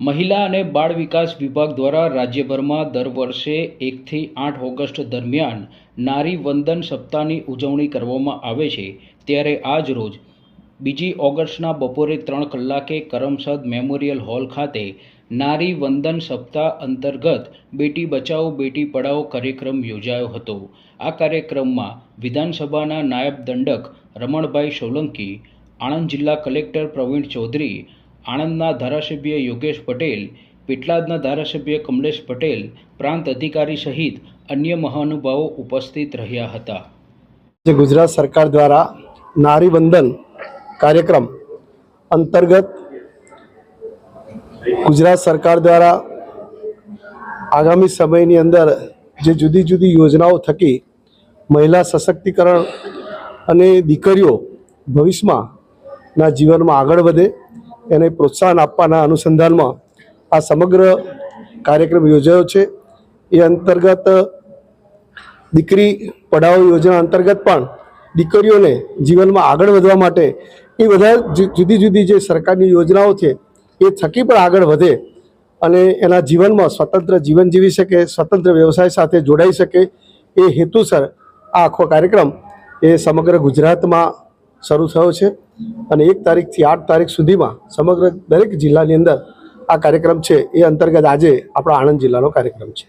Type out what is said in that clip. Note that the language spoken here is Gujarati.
મહિલા અને બાળ વિકાસ વિભાગ દ્વારા રાજ્યભરમાં દર વર્ષે એકથી આઠ ઓગસ્ટ દરમિયાન નારી વંદન સપ્તાહની ઉજવણી કરવામાં આવે છે. ત્યારે આજ રોજ બીજી ઓગસ્ટના બપોરે ત્રણ કલાકે કરમસદ મેમોરિયલ હોલ ખાતે નારી વંદન સપ્તાહ અંતર્ગત બેટી બચાવો, બેટી પઢાઓ કાર્યક્રમ યોજાયો હતો. આ કાર્યક્રમમાં વિધાનસભાના નાયબ દંડક રમણભાઈ સોલંકી, આણંદ જિલ્લા કલેક્ટર પ્રવીણ ચૌધરી આણંદના ધારાસભ્ય યોગેશ પટેલ, પેટલાદના ધારાસભ્ય કમલેશ પટેલ, પ્રાંત અધિકારી સહિત અન્ય મહાનુભાવો ઉપસ્થિત રહ્યા હતા. ગુજરાત સરકાર દ્વારા નારી વંદન કાર્યક્રમ અંતર્ગત ગુજરાત સરકાર દ્વારા આગામી સમયની અંદર જે જુદી જુદી યોજનાઓ થકી મહિલા સશક્તિકરણ અને દીકરીઓ ભવિષ્યમાં ના જીવનમાં આગળ વધે એને પ્રોત્સાહન આપવાના અનુસંધાનમાં આ સમગ્ર કાર્યક્રમ યોજાયો છે. એ અંતર્ગત દીકરી પઢાઓ યોજના અંતર્ગત પણ દીકરીઓને જીવનમાં આગળ વધવા માટે એ બધા જુદી જુદી જે સરકારની યોજનાઓ છે એ થકી પણ આગળ વધે અને એના જીવનમાં સ્વતંત્ર જીવન જીવી શકે, સ્વતંત્ર વ્યવસાય સાથે જોડાઈ શકે એ હેતુસર આ આખો કાર્યક્રમ એ સમગ્ર ગુજરાતમાં શરૂ થયો છે અને એક તારીખથી આઠ તારીખ સુધીમાં સમગ્ર દરેક જિલ્લાની અંદર આ કાર્યક્રમ છે એ અંતર્ગત આજે આપણા આણંદ જિલ્લાનો કાર્યક્રમ છે.